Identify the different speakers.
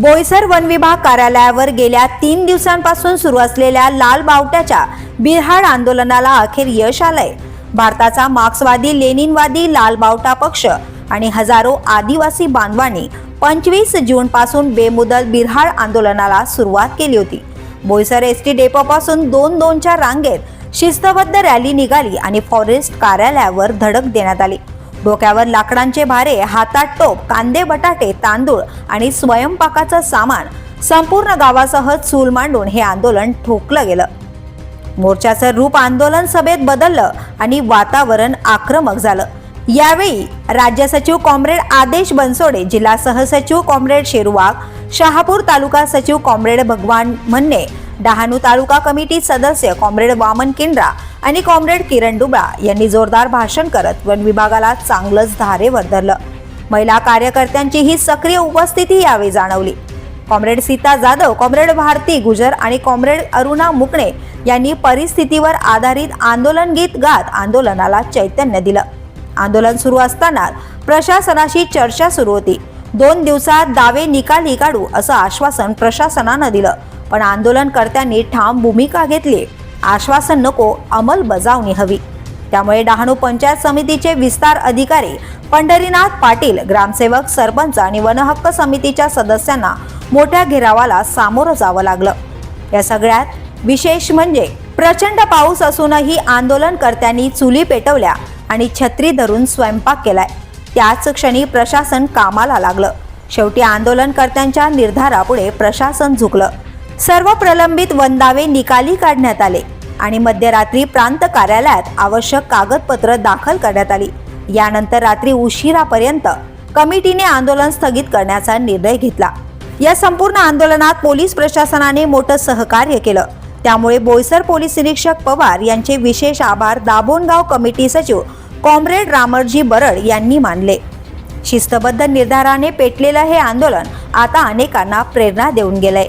Speaker 1: Boisar one विभाग कार्यालयावर गेल्या तीन दिवसांपासून सुरू असलेल्या लाल बावट्याच्या बिरहाड आंदोलनाला अखेर यश आलंय. भारताचा मार्क्सवादी लेनिनवादी लाल बावटा पक्ष आणि हजारो आदिवासी बांधवांनी पंचवीस जून पासून बेमुदत बिरहाड आंदोलनाला सुरुवात केली होती. बोईसर एस टी डेपोपासून दोन दोनच्या रांगेत शिस्तबद्ध रॅली निघाली आणि फॉरेस्ट कार्यालयावर धडक देण्यात आली. डोक्यावर लाकडांचे भारे हातात टोप कांदे बटाटे तांदूळ आणि स्वयंपाकाचं सामान संपूर्ण गावासह चूल मांडून हे आंदोलन ठोकलं गेलं. मोर्चाचं रूप आंदोलन सभेत बदललं आणि वातावरण आक्रमक झालं. यावेळी राज्य सचिव कॉम्रेड आदेश बनसोडे जिल्हा सहसचिव कॉम्रेड शेरुवाग शहापूर तालुका सचिव कॉम्रेड भगवान म्हणणे डहाणू तालुका कमिटी सदस्य कॉम्रेड वामन किंड्रा आणि कॉम्रेड किरण डुबळा यांनी जोरदार भाषण करत वन विभागाला चांगलंच धारेवर धरलं महिला कार्यकर्त्यांची ही सक्रिय उपस्थिती यावेळी जाणवली. कॉम्रेड सीता जाधव कॉम्रेड भारती गुजर आणि कॉम्रेड अरुणा मुकणे यांनी परिस्थितीवर आधारित आंदोलन गीत गात आंदोलनाला चैतन्य दिलं. आंदोलन सुरू असताना प्रशासनाशी चर्चा सुरू होती. दोन दिवसात दावे निकाली काढू असं आश्वासन प्रशासनानं दिलं. पण आंदोलनकर्त्यांनी ठाम भूमिका घेतली. आश्वासन नको अंमलबजावणी हवी. त्यामुळे डहाणू पंचायत समितीचे विस्तार अधिकारी पंढरीनाथ पाटील ग्रामसेवक सरपंच आणि वनहक्क समितीच्या सदस्यांना मोठ्या घेरावाला सामोरं जावं लागलं. या सगळ्यात विशेष म्हणजे प्रचंड पाऊस असूनही आंदोलनकर्त्यांनी चुली पेटवल्या आणि छत्री धरून स्वयंपाक केलाय. त्याच क्षणी प्रशासन कामाला लागलं. शेवटी आंदोलनकर्त्यांच्या निर्धारापुढे प्रशासन झुकलं. सर्व प्रलंबित वंदावे निकाली काढण्यात आले आणि मध्यरात्री प्रांत कार्यालयात आवश्यक कागदपत्र दाखल करण्यात आली. यानंतर रात्री उशिरापर्यंत कमिटीने आंदोलन स्थगित करण्याचा निर्णय घेतला. या संपूर्ण आंदोलनात पोलीस प्रशासनाने मोठं सहकार्य केलं. त्यामुळे बोईसर पोलीस निरीक्षक पवार यांचे विशेष आभार दाभोणगाव कमिटी सचिव कॉम्रेड रामरजी बरड यांनी मानले. शिस्तबद्ध निर्धाराने पेटलेलं हे आंदोलन आता अनेकांना प्रेरणा देऊन गेलंय.